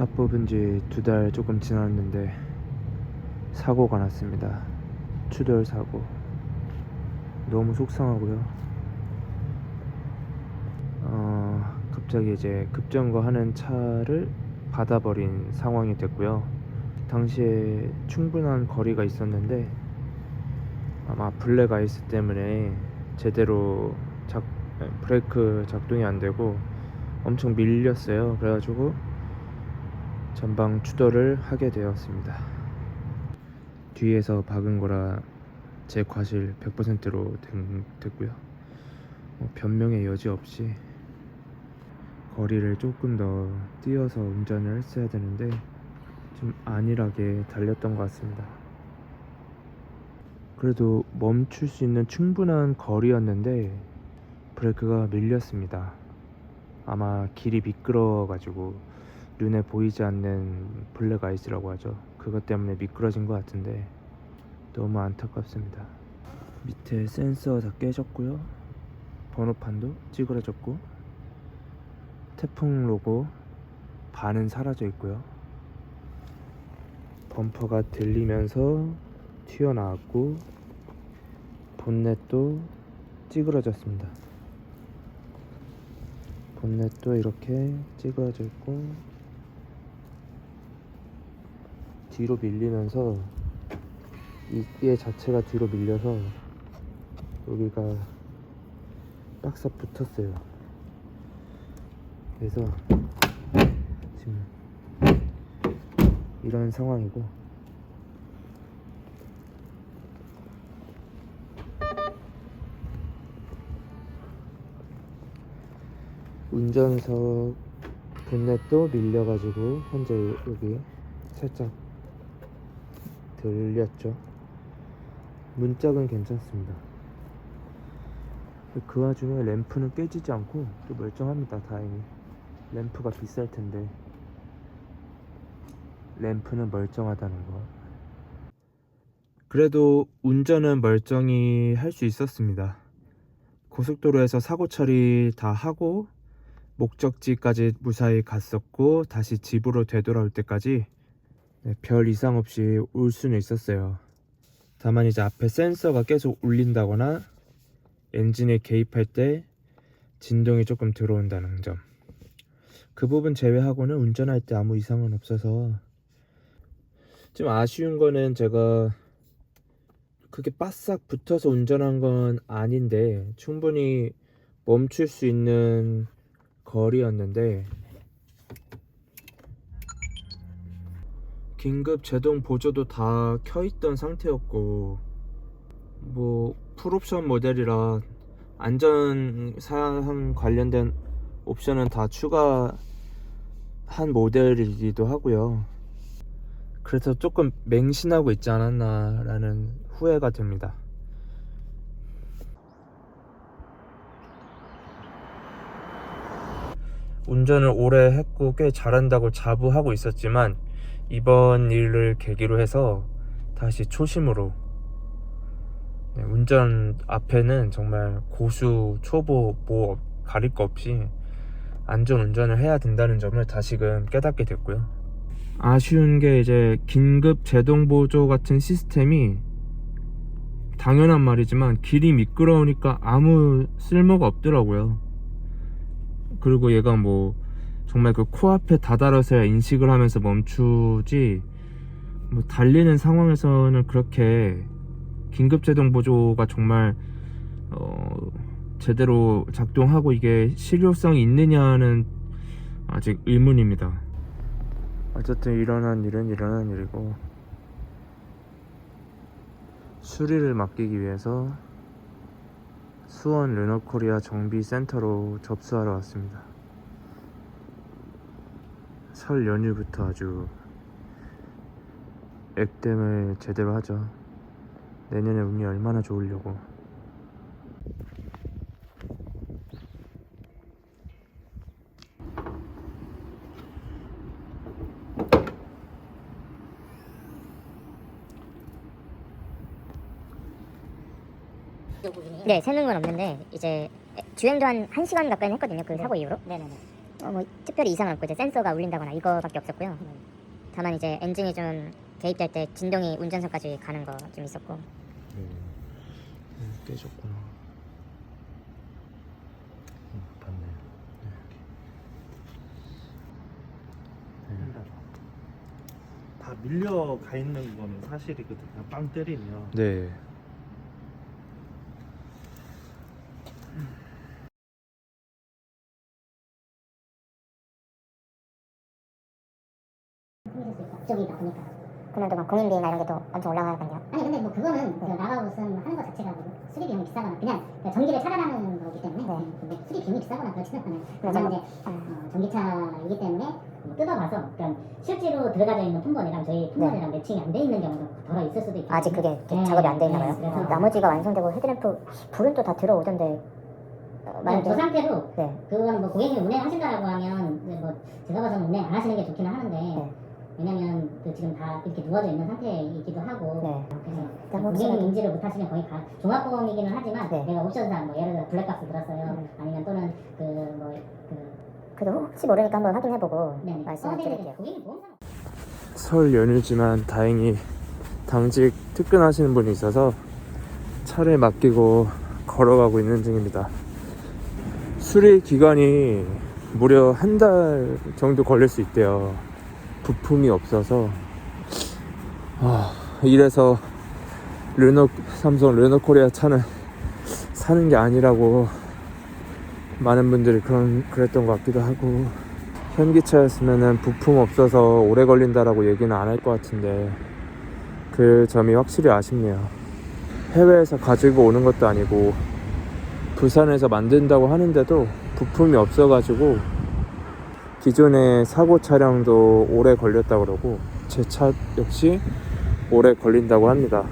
차 뽑은 지 두 달 조금 지났는데 사고가 났습니다. 추돌 사고. 너무 속상하고요. 어, 갑자기 이제 급정거 하는 차를 받아버린 상황이 됐고요. 당시에 충분한 거리가 있었는데 아마 블랙 아이스 때문에 제대로 작, 브레이크 작동이 안 되고 엄청 밀렸어요. 그래가지고 전방 추돌을 하게 되었습니다. 뒤에서 박은 거라 제 과실 100%로 된, 됐고요. 뭐 변명의 여지 없이 거리를 조금 더 뛰어서 운전을 했어야 되는데 좀 안일하게 달렸던 것 같습니다. 그래도 멈출 수 있는 충분한 거리였는데 브레이크가 밀렸습니다. 아마 길이 미끄러워가지고 눈에 보이지 않는 블랙 아이스라고 하죠. 그것 때문에 미끄러진 것 같은데 너무 안타깝습니다. 밑에 센서 다 깨졌고요. 번호판도 찌그러졌고 태풍 로고 반은 사라져 있고요. 범퍼가 들리면서 튀어나왔고 본넷도 찌그러졌습니다. 본넷도 이렇게 찌그러져 있고 뒤로 밀리면서 이게 자체가 뒤로 밀려서 여기가 빡싹 붙었어요. 그래서 지금 이런 상황이고 운전석 본넷도 밀려가지고 현재 여기 살짝 들렸죠. 문짝은 괜찮습니다. 그 와중에 램프는 깨지지 않고 또 멀쩡합니다. 다행히 램프가 비쌀 텐데 램프는 멀쩡하다는 거. 그래도 운전은 멀쩡히 할 수 있었습니다. 고속도로에서 사고 처리 다 하고 목적지까지 무사히 갔었고 다시 집으로 되돌아올 때까지 네, 별 이상 없이 올 수는 있었어요. 다만 이제 앞에 센서가 계속 울린다거나 엔진에 개입할 때 진동이 조금 들어온다는 점. 그 부분 제외하고는 운전할 때 아무 이상은 없어서 좀 아쉬운 거는 제가 그게 바싹 붙어서 운전한 건 아닌데 충분히 멈출 수 있는 거리였는데 긴급 제동 보조도 다 켜있던 상태였고 뭐 풀옵션 모델이라 안전 사항 관련된 옵션은 다 추가한 모델이기도 하고요. 그래서 조금 맹신하고 있지 않았나라는 후회가 됩니다. 운전을 오래 했고 꽤 잘한다고 자부하고 있었지만 이번 일을 계기로 해서 다시 초심으로 네, 운전 앞에는 정말 고수, 초보, 뭐 가릴 거 없이 안전 운전을 해야 된다는 점을 다시금 깨닫게 됐고요. 아쉬운 게 이제 긴급 제동 보조 같은 시스템이 당연한 말이지만 길이 미끄러우니까 아무 쓸모가 없더라고요. 그리고 얘가 뭐 정말 그 코앞에 다다라서야 인식을 하면서 멈추지 뭐 달리는 상황에서는 그렇게 긴급 제동 보조가 정말 어 제대로 작동하고 이게 실효성이 있느냐는 아직 의문입니다. 어쨌든 일어난 일은 일어난 일이고 수리를 맡기기 위해서 수원 르노코리아 정비센터로 접수하러 왔습니다. 설 연휴부터 아주 액땜을 제대로 하죠. 내년에 운이 얼마나 좋으려고. 네, 새는 건 없는데 이제 주행도 한 1시간 가까이 했거든요. 그 사고 이후로. 네네네. 어, 뭐 특별히 이상 없고 이제 센서가 울린다거나 이거밖에 없었고요. 다만 이제 엔진이 좀 개입될 때 진동이 운전석까지 가는 거 좀 있었고 네. 음, 깨졌구나. 음, 봤네. 다 밀려가 있는 거는 사실이거든요. 빵 때리면. 네. 앞쪽이다 보니까 그날도 막 공인비나 이런 게 또 엄청 올라가거든요. 아니 근데 뭐 그거는 그 나가우슨 하는 것 자체가 뭐 수리 비용이 비싸거나 그냥 그 전기를 차단하는 거기 때문에 네. 근데 수리 비용이 비싸거나 그렇지는 않아요. 그래서 이제 어, 전기차이기 때문에 뭐 뜯어봐서 그러니까 실제로 들어가져 있는 폰번이랑 저희 폰번이랑 매칭이 안 돼 있는 경우도 덜어 있을 수도 있고 아직 그게 작업이 안 돼 있나 봐요. 그래서 나머지가 완성되고 헤드램프 불은 또 다 들어오던데 어, 만약 저 상태로 네. 그거는 뭐 고객님이 운행하신다라고 하면 이제 뭐 제가 봐서는 운행 안 하시는 게 좋기는 하는데 네. 왜냐면 그 지금 다 이렇게 누워져 있는 상태이기도 하고 네. 그래서 일단 고객님 혹시라도- 인지를 못하시면 거의 가, 종합보험이기는 하지만 네. 내가 옵션상 뭐 예를 들어 블랙박스 들었어요 음. 아니면 또는 그뭐그 그래도 혹시 모르니까 한번 확인해보고 네, 말씀을 드릴게요. 고객님 보험상 설 연휴지만 다행히 당직 특근하시는 분이 있어서 차를 맡기고 걸어가고 있는 중입니다. 수리 기간이 무려 한 달 정도 걸릴 수 있대요. 부품이 없어서. 아, 이래서 르노, 삼성 르노 코리아 차는 사는 게 아니라고 많은 분들이 그런, 그랬던 것 같기도 하고. 현기차였으면은 부품 없어서 오래 걸린다라고 얘기는 안 할 것 같은데 그 점이 확실히 아쉽네요. 해외에서 가지고 오는 것도 아니고 부산에서 만든다고 하는데도 부품이 없어가지고 기존의 사고 차량도 오래 걸렸다 그러고 제 차 역시 오래 걸린다고 합니다.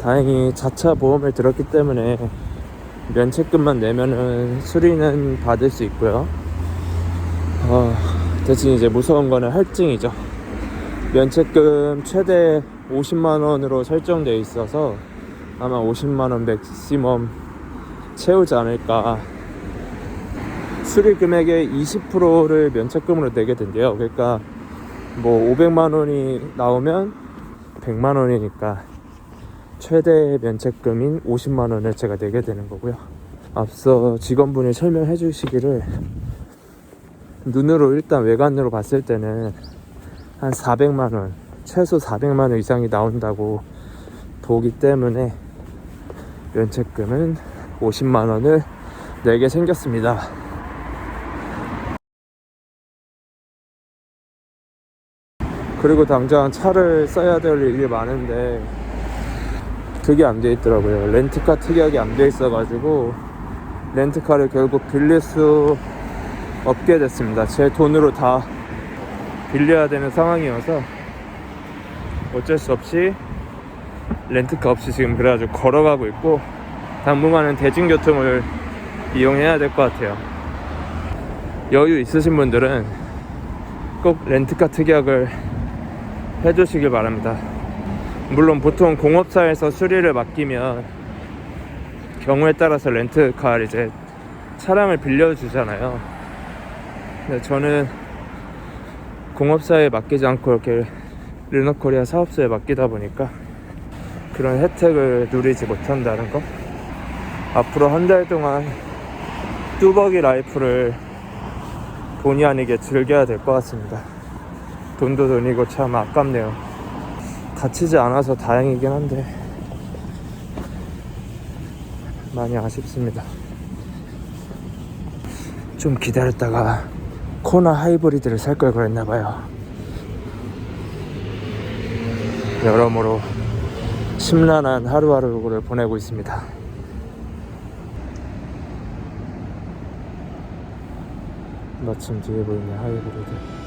다행히 자차 보험을 들었기 때문에 면책금만 내면은 수리는 받을 수 있고요. 어, 대신 이제 무서운 거는 할증이죠. 면책금 최대 50만 원으로 설정되어 있어서 아마 50만 원 맥시멈 채우지 않을까. 수리 금액의 20%를 면책금으로 내게 된대요. 그러니까 뭐 500만 원이 나오면 100만 원이니까 최대 면책금인 50만 원을 제가 내게 되는 거고요. 앞서 직원분이 설명해 주시기를 눈으로 일단 외관으로 봤을 때는 한 400만 원, 최소 400만 원 이상이 나온다고 보기 때문에 면책금은 50만 원을 내게 생겼습니다. 그리고 당장 차를 써야 될 일이 많은데 그게 안 돼 있더라고요. 렌트카 특약이 안 돼 있어가지고 렌트카를 결국 빌릴 수 없게 됐습니다. 제 돈으로 다 빌려야 되는 상황이어서 어쩔 수 없이 렌트카 없이 지금 그래가지고 걸어가고 있고 당분간은 대중교통을 이용해야 될 것 같아요. 여유 있으신 분들은 꼭 렌트카 특약을 해주시길 바랍니다. 물론 보통 공업사에서 수리를 맡기면 경우에 따라서 렌트카 이제 차량을 빌려주잖아요. 근데 저는 공업사에 맡기지 않고 이렇게 르노코리아 사업소에 맡기다 보니까 그런 혜택을 누리지 못한다는 거. 앞으로 한 달 동안 뚜벅이 라이프를 본의 아니게 즐겨야 될 것 같습니다. 돈도 돈이고 참 아깝네요. 다치지 않아서 다행이긴 한데 많이 아쉽습니다. 좀 기다렸다가 코나 하이브리드를 살 걸 그랬나봐요. 여러모로 심란한 하루하루를 보내고 있습니다. 마침 뒤에 보이는 하이브리드.